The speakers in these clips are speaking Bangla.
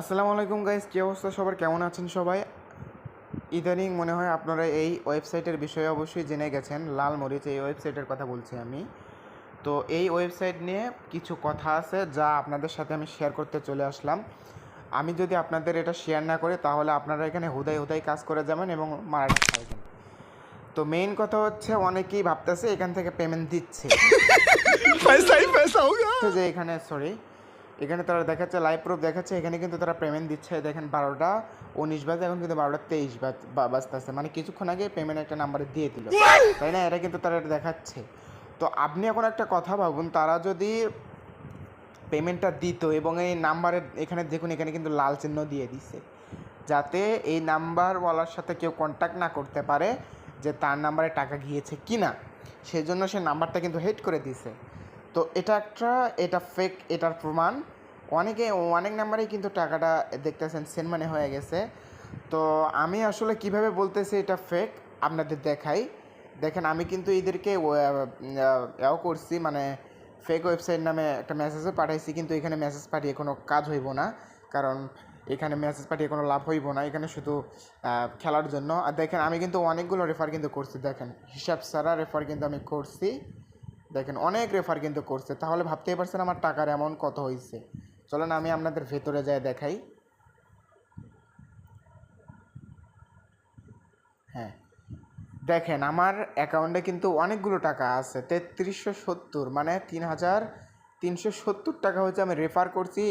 আসসালামু আলাইকুম গাইজ কী অবস্থা? সবার কেমন আছেন সবাই? ইদানিং মনে হয় আপনারা এই ওয়েবসাইটের বিষয়ে অবশ্যই জেনে গেছেন। লাল মরিচ এই ওয়েবসাইটের কথা বলছি আমি। তো এই ওয়েবসাইট নিয়ে কিছু কথা আছে যা আপনাদের সাথে আমি শেয়ার করতে চলে আসলাম। আমি যদি আপনাদের এটা শেয়ার না করি তাহলে আপনারা এখানে হুদাই হুদাই কাজ করে যাবেন এবং মারা খাইবেন তো মেইন কথা হচ্ছে অনেকেই ভাবতেছে এখান থেকে পেমেন্ট দিচ্ছে। যে এখানে সরি এখানে তারা দেখাচ্ছে লাইভ প্রুফ দেখাচ্ছে, এখানে কিন্তু তারা পেমেন্ট দিচ্ছে। দেখেন বারোটা উনিশ বাজে, এখন কিন্তু বারোটা তেইশ বাজ বাজতেছে। মানে কিছুক্ষণ আগে পেমেন্ট একটা নাম্বারে দিয়ে দিল। তাই না? এটা কিন্তু তারা দেখাচ্ছে। তো আপনি এখন একটা কথা ভাবুন, তারা যদি পেমেন্টটা দিত এবং এই নাম্বারের এখানে দেখুন, এখানে কিন্তু লাল চিহ্ন দিয়ে দিছে। যাতে এই নাম্বারওয়ালার সাথে কেউ কন্ট্যাক্ট না করতে পারে যে তার নাম্বারে টাকা গিয়েছে কি না সেই জন্য সে নাম্বারটা কিন্তু হেড করে দিছে। তো এটা একটা, এটা ফেক এটার প্রমাণ। অনেকে, অনেক নাম্বারেই কিন্তু টাকাটা দেখতেছেন সেন্ড মানে হয়ে গেছে। তো আমি আসলে কীভাবে বলতেছি এটা ফেক আপনাদের দেখাই। দেখেন, আমি কিন্তু এদেরকে এও করছি মানে ফেক ওয়েবসাইট নামে একটা মেসেজও পাঠাইছি, কিন্তু এখানে মেসেজ পাঠিয়ে কোনো কাজ হইব না। কারণ এখানে মেসেজ পাঠিয়ে কোনো লাভ হইব না, এখানে শুধু খেলার জন্য। আর দেখেন, আমি কিন্তু অনেকগুলো রেফার কিন্তু করছি, দেখেন। হিসাব ছাড়া রেফার কিন্তু আমি করছি। দেখেন, অনেক রেফার কিন্তু করছে। তাহলে ভাবতেই পারছেন আমার টাকার অ্যামাউন্ট কত হয়েছে চলেন আমি আপনাদের ভেতরে যাই, দেখাই। হ্যাঁ। দেখেন, আমার অ্যাকাউন্টে কিন্তু অনেকগুলো টাকা আছে, তেত্রিশশো সত্তর মানে তিন হাজার তিনশো সত্তর টাকা হচ্ছে আমি রেফার করছি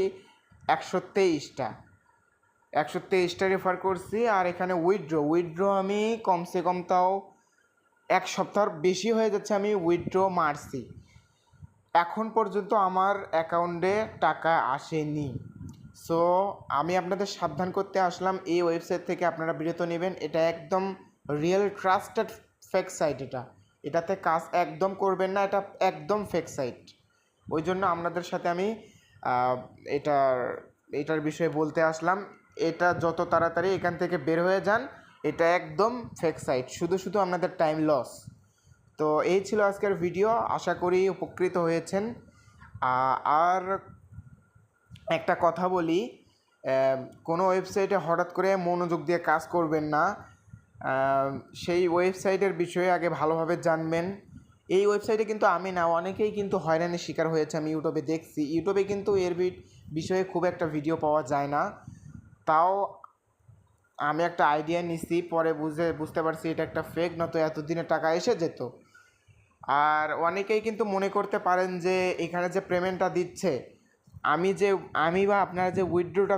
একশো তেইশটা। একশো তেইশটা রেফার করছি, আর এখানে উইথড্র উইথড্র আমি কমসে কম তাও এক সপ্তাহর বেশি হয়ে যাচ্ছে, আমি উইথড্র মারছি। এখন পর্যন্ত আমার অ্যাকাউন্টে টাকা আসেনি। সো, আমি আপনাদের সাবধান করতে আসলাম। এই ওয়েবসাইট থেকে আপনারা বিরত নেবেন। এটা একদম রিয়েল ট্রাস্টেড ফেক সাইট এটা। এটাতে কাজ একদম করবেন না, এটা একদম ফেক সাইট ওই জন্য আপনাদের সাথে আমি এটার এটার বিষয়ে বলতে আসলাম। এটা যত তাড়াতাড়ি এখান থেকে বের হয়ে যান, এটা একদম ফেক সাইট শুধু শুধু আপনাদের টাইম লস তো এই ছিল আজকের ভিডিও। আশা করি উপকৃত হয়েছেন। আর একটা কথা বলি কোনো ওয়েবসাইটে হঠাৎ করে মনোযোগ দিয়ে কাজ করবেন না। সেই ওয়েবসাইটের বিষয়ে আগে ভালোভাবে জানবেন। এই ওয়েবসাইটে কিন্তু আমি না, অনেকেই কিন্তু হয়রানির শিকার হয়েছে, আমি ইউটিউবে দেখছি। ইউটিউবে কিন্তু এর বিষয়ে খুব একটা ভিডিও পাওয়া যায় না। তাও আমি একটা আইডিয়া নিছি, পরে বুঝে, বুঝতে পারছি এটা একটা ফেক নয়তো এতদিনে টাকা এসে যেত। আর অনেকেই কিন্তু মনে করতে পারেন যে এখানে যে পেমেন্টটা দিচ্ছে, আমি যে, আমি বা আপনারা যে উইথড্রোটা